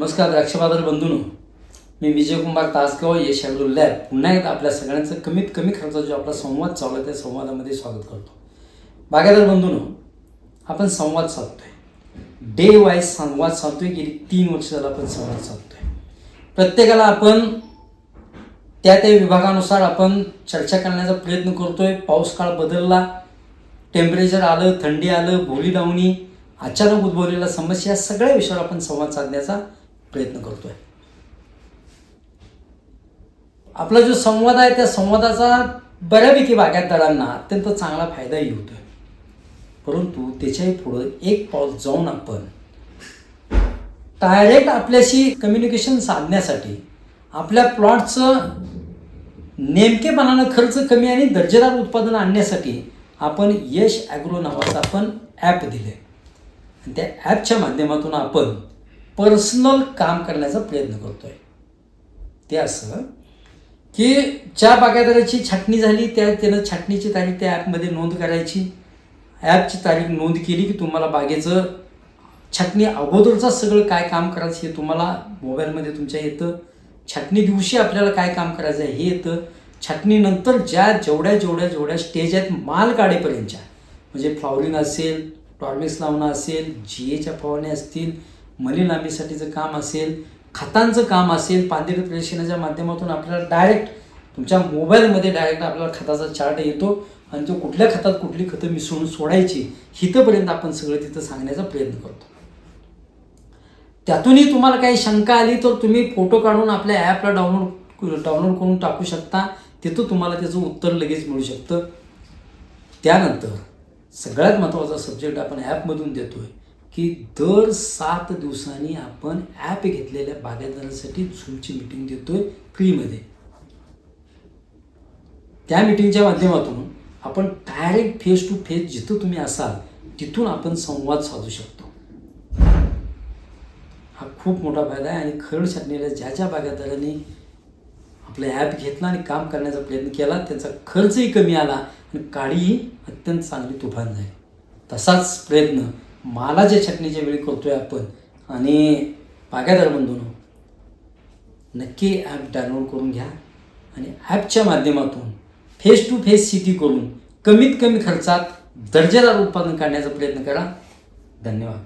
नमस्कार द्राक्षबाजार बंधून. मी विजयकुमार तासगाव यश ॲग्रो लॅब. पुन्हा एकदा आपल्या सगळ्यांचं कमीत कमी खर्चाचा जो आपला संवाद चालू आहे त्या संवादामध्ये स्वागत करतो. बागायदार बंधून आपण संवाद साधतोय. डे वाईज संवाद साधतोय गेली तीन वर्ष झालं आपण संवाद साधतोय. प्रत्येकाला आपण त्या त्या विभागानुसार आपण चर्चा करण्याचा प्रयत्न करतोय. पाऊस काळ बदलला टेम्परेचर आलं थंडी आलं भोली लावणी अचानक उद्भवलेल्या समस्या या सगळ्या विषयावर आपण संवाद साधण्याचा प्रयत्न करतोय. आपला जो संवाद आहे त्या संवादाचा बऱ्यापैकी बागायतदारांना अत्यंत चांगला फायदाही होतोय. परंतु त्याच्याही पुढं एक पाऊल जाऊन आपण डायरेक्ट आपल्याशी कम्युनिकेशन साधण्यासाठी आपल्या प्लॉटचं नेमकेपणानं खर्च कमी आणि दर्जेदार उत्पादन आणण्यासाठी आपण यश ॲग्रो नावाचं आपण ॲप दिले आणि त्या ॲपच्या माध्यमातून आपण पर्सनल काम करण्याचा प्रयत्न करतोय. ते असं की ज्या बागायदाराची छाटणी झाली त्या त्यानं छाटणीची तारीख त्या ॲपमध्ये नोंद करायची. ॲपची तारीख नोंद केली की तुम्हाला बागेचं छाटणी अगोदरचं सगळं काय काम करायचं हे तुम्हाला मोबाईलमध्ये तुमच्या येतं छाटणी दिवशी आपल्याला काय काम करायचं आहे हे येतं छाटणीनंतर ज्या जेवढ्या जेवढ्या जेवढ्या स्टेज आहेत माल काढेपर्यंतच्या म्हणजे फ्लॉवरिंग असेल टॉर्मिक्स लावणं असेल जी एच्या फवारण्या असतील मनी लांबीसाठीचं काम असेल खतांचं काम असेल पांढरी प्रदर्शनाच्या माध्यमातून आपल्याला डायरेक्ट तुमच्या मोबाईलमध्ये डायरेक्ट आपल्याला खताचा चार्ट येतो आणि तो कुठल्या खतात कुठली खतं मिसळून सोडायची हिथपर्यंत आपण सगळं तिथं सांगण्याचा प्रयत्न करतो. त्यातूनही तुम्हाला काही शंका आली तर तुम्ही फोटो काढून आपल्या ॲपला डाउनलोड डाउनलोड करून टाकू शकता. तिथं तुम्हाला त्याचं उत्तर लगेच मिळू शकतं. त्यानंतर सगळ्यात महत्त्वाचा सब्जेक्ट आपण ॲपमधून देतो आहे की दर सात दिवसांनी आपण ॲप घेतलेल्या बागायतदारांसाठी झूमची मिटिंग देतोय फ्रीमध्ये त्या मिटिंगच्या माध्यमातून आपण डायरेक्ट फेस टू फेस जिथं तुम्ही असाल तिथून आपण संवाद साधू शकतो. हा खूप मोठा फायदा आहे आणि खरड छाटणीला ज्या ज्या बागायतदारांनी आपला ॲप घेतला आणि काम करण्याचा प्रयत्न केला त्यांचा खर्चही कमी आला आणि काळीही अत्यंत चांगली तुफान झाली. तसाच प्रयत्न मालाच्या छटणीच्या वेळी करतोय आपण आणि बागायदार बंधून नक्की ॲप डाउनलोड करून घ्या आणि ॲपच्या माध्यमातून फेस टू फेस शेती करून कमीत कमी खर्चात दर्जेदार उत्पादन काढण्याचा प्रयत्न करा. धन्यवाद.